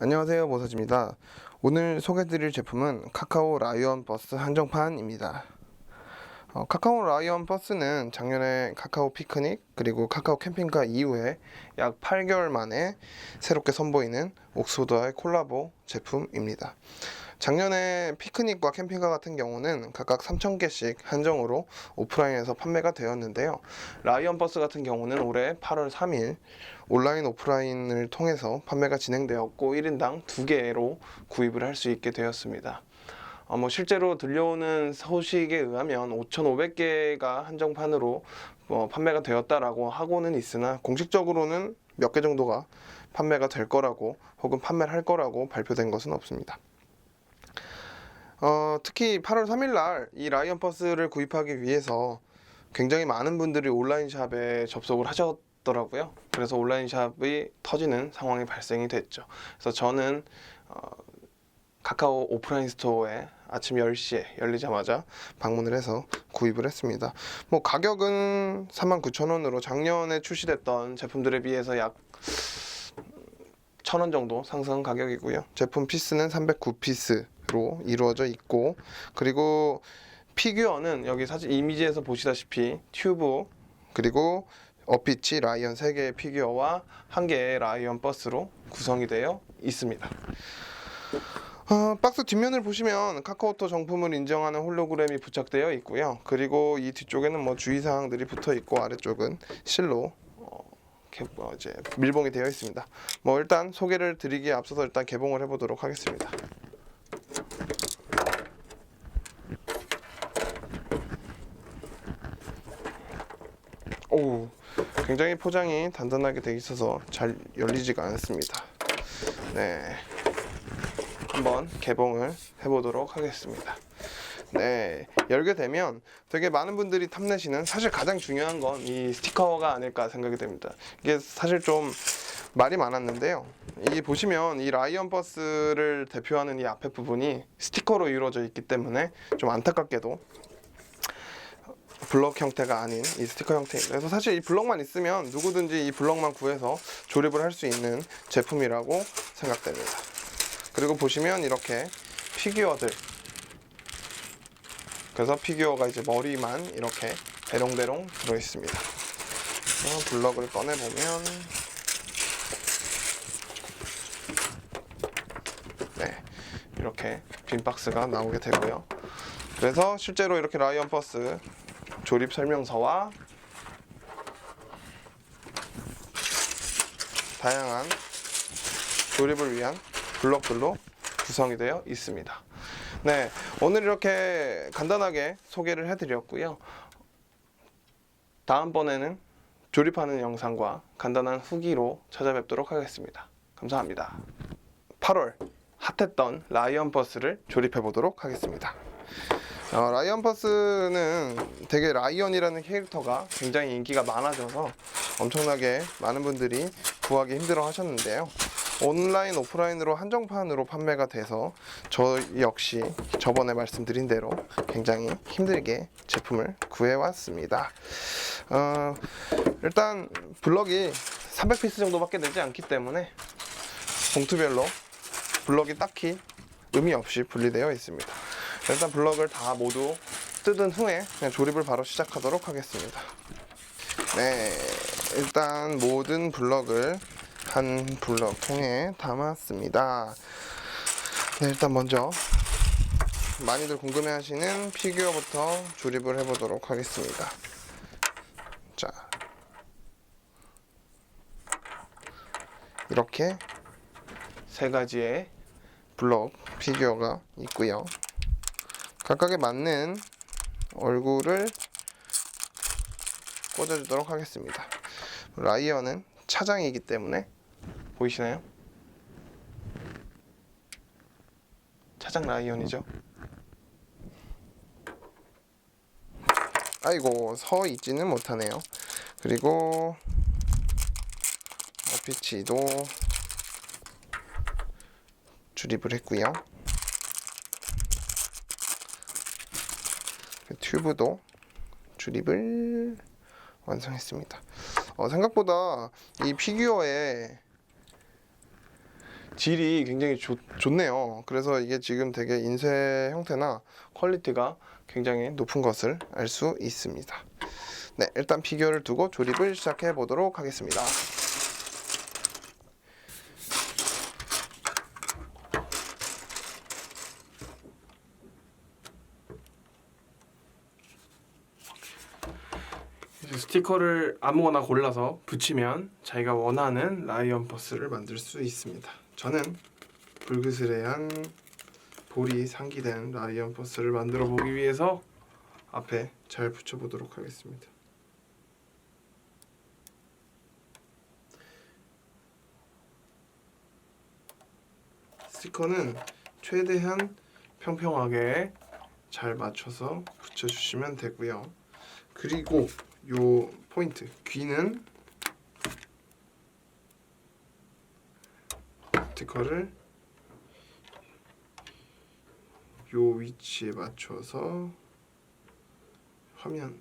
안녕하세요 모서지입니다. 오늘 소개드릴 제품은 카카오 라이언 버스 한정판입니다. 어, 카카오 라이언 버스는 작년에 카카오 피크닉 그리고 카카오 캠핑카 이후에 약 8개월 만에 새롭게 선보이는 옥스포드와의 콜라보 제품입니다 작년에 피크닉과 캠핑카 같은 경우는 각각 3,000개씩 한정으로 오프라인에서 판매가 되었는데요. 라이언 버스 같은 경우는 올해 8월 3일 온라인 오프라인을 통해서 판매가 진행되었고 1인당 2개로 구입을 할 수 있게 되었습니다. 어, 뭐 실제로 들려오는 소식에 의하면 5,500개가 한정판으로 어, 판매가 되었다라고 하고는 있으나 공식적으로는 몇 개 정도가 판매가 될 거라고 혹은 판매를 할 거라고 발표된 것은 없습니다. 어, 특히 8월 3일 날 이 라이언 버스를 구입하기 위해서 굉장히 많은 분들이 온라인 샵에 접속을 하셨더라고요. 그래서 온라인 샵이 터지는 상황이 발생이 됐죠. 그래서 저는 어, 카카오 오프라인 스토어에 아침 10시에 열리자마자 방문을 해서 구입을 했습니다. 뭐 가격은 39,000원으로 작년에 출시됐던 제품들에 비해서 약 1,000원 정도 상승 가격이고요. 제품 피스는 309피스 로 이루어져 있고 그리고 피규어는 여기 사진 이미지에서 보시다시피 튜브 그리고 어피치 라이언 3개의 피규어와 1개의 라이언 버스로 구성이 되어 있습니다. 어, 박스 뒷면을 보시면 카카오톡 정품을 인정하는 홀로그램이 부착되어 있고요. 그리고 이 뒤쪽에는 뭐 주의사항들이 붙어 있고 아래쪽은 실로 어, 개- 어, 이제 밀봉이 되어 있습니다. 뭐 일단 소개를 드리기에 앞서서 일단 개봉을 해보도록 하겠습니다. 오, 굉장히 포장이 단단하게 되어 있어서 잘 열리지가 않습니다. 네. 한번 개봉을 해보도록 하겠습니다. 네, 열게 되면 되게 많은 분들이 탐내시는 사실 가장 중요한 건 이 스티커가 아닐까 생각이 됩니다. 이게 사실 좀 말이 많았는데요. 이 보시면 이 라이언 버스를 대표하는 이 앞에 부분이 스티커로 이루어져 있기 때문에 좀 안타깝게도 블럭 형태가 아닌 이 스티커 형태입니다. 그래서 사실 이 블럭만 있으면 누구든지 이 블럭만 구해서 조립을 할 수 있는 제품이라고 생각됩니다. 그리고 보시면 이렇게 피규어들 그래서 피규어가 이제 머리만 이렇게 대롱대롱 들어 있습니다. 그래서 블럭을 꺼내 보면 네 이렇게 빈 박스가 나오게 되고요. 그래서 실제로 이렇게 라이언 버스 조립 설명서와 다양한 조립을 위한 블럭들로 구성이 되어 있습니다. 네, 오늘 이렇게 간단하게 소개를 해드렸고요. 다음번에는 조립하는 영상과 간단한 후기로 찾아뵙도록 하겠습니다. 감사합니다. 8월 핫했던 라이언 버스를 조립해 보도록 하겠습니다. 어, 라이언 버스는 되게 라이언이라는 캐릭터가 굉장히 인기가 많아져서 엄청나게 많은 분들이 구하기 힘들어 하셨는데요. 온라인, 오프라인으로 한정판으로 판매가 돼서 저 역시 저번에 말씀드린 대로 굉장히 힘들게 제품을 구해왔습니다. 어, 일단 블럭이 300피스 정도밖에 되지 않기 때문에 봉투별로 블럭이 딱히 의미 없이 분리되어 있습니다. 일단 블럭을 다 모두 뜯은 후에 그냥 조립을 바로 시작하도록 하겠습니다. 네, 일단 모든 블럭을 한 블럭 통에 담았습니다. 네, 일단 먼저 많이들 궁금해하시는 피규어부터 조립을 해보도록 하겠습니다. 자, 이렇게 세 가지의 블럭 피규어가 있고요. 각각에 맞는 얼굴을 꽂아주도록 하겠습니다. 라이언은 차장이기 때문에 보이시나요? 차장 라이언이죠. 아이고 서 있지는 못하네요. 그리고 어피치도 조립을 했고요. 튜브도 조립을 완성했습니다. 어, 생각보다 이 피규어에 질이 굉장히 좋, 좋네요. 그래서 이게 지금 되게 인쇄 형태나 퀄리티가 굉장히 높은 것을 알 수 있습니다. 네, 일단 피규어를 두고 조립을 시작해 보도록 하겠습니다. 이제 스티커를 아무거나 골라서 붙이면 자기가 원하는 라이언 버스를 만들 수 있습니다. 저는 불그스레한 볼이 상기된 라이언 버스를 만들어 보기 위해서 앞에 잘 붙여보도록 하겠습니다. 스티커는 최대한 평평하게 잘 맞춰서 붙여주시면 되고요. 그리고 요 포인트 귀는 스티커를 요 위치에 맞춰서 화면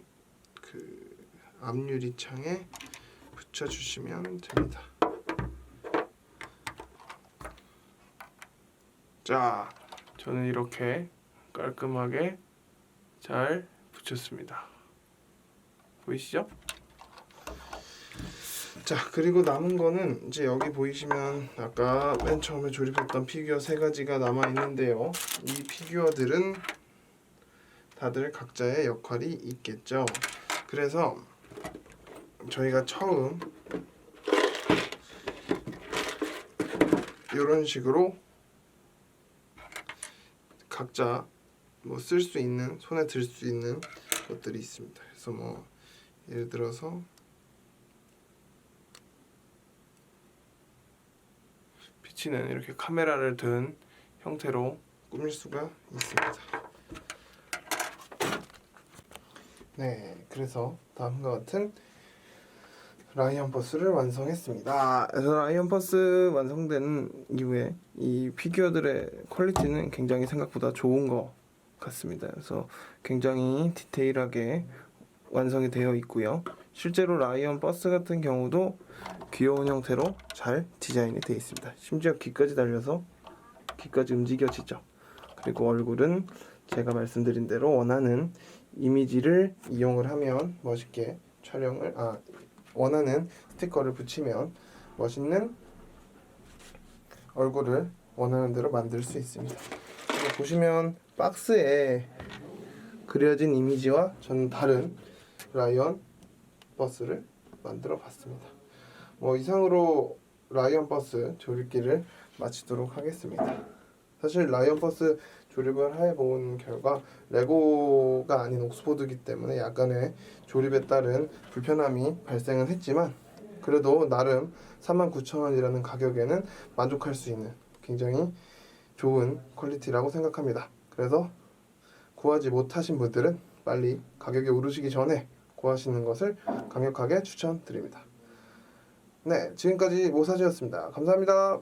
그 앞유리 창에 붙여주시면 됩니다. 자, 저는 이렇게 깔끔하게 잘 붙였습니다. 보이시죠? 자 그리고 남은 거는 이제 여기 보이시면 아까 맨 처음에 조립했던 피규어 세 가지가 남아 있는데요. 이 피규어들은 다들 각자의 역할이 있겠죠. 그래서 저희가 처음 이런 식으로 각자 뭐 쓸 수 있는 손에 들 수 있는 것들이 있습니다. 그래서 뭐 예를 들어서 비치는 이렇게 카메라를 든 형태로 꾸밀 수가 있습니다. 네, 그래서 다음과 같은 라이언 버스를 완성했습니다. 그래서 라이언 버스 완성된 이후에 이 피규어들의 퀄리티는 굉장히 생각보다 좋은 것 같습니다. 그래서 굉장히 디테일하게 완성이 되어 있고요. 실제로 라이언 버스 같은 경우도 귀여운 형태로 잘 디자인이 되어 있습니다. 심지어 귀까지 달려서 귀까지 움직여지죠. 그리고 얼굴은 제가 말씀드린 대로 원하는 이미지를 이용을 하면 멋있게 촬영을 아 원하는 스티커를 붙이면 멋있는 얼굴을 원하는 대로 만들 수 있습니다. 보시면 박스에 그려진 이미지와 저는 다른 라이언 버스를 만들어 봤습니다. 뭐 이상으로 라이언 버스 조립기를 마치도록 하겠습니다. 사실 라이언 버스 조립을 해본 결과 레고가 아닌 옥스포드이기 때문에 약간의 조립에 따른 불편함이 발생은 했지만 그래도 나름 39,000원이라는 가격에는 만족할 수 있는 굉장히 좋은 퀄리티라고 생각합니다. 그래서 구하지 못하신 분들은 빨리 가격이 오르시기 전에 구하시는 것을 강력하게 추천드립니다. 네, 지금까지 모사지였습니다. 감사합니다.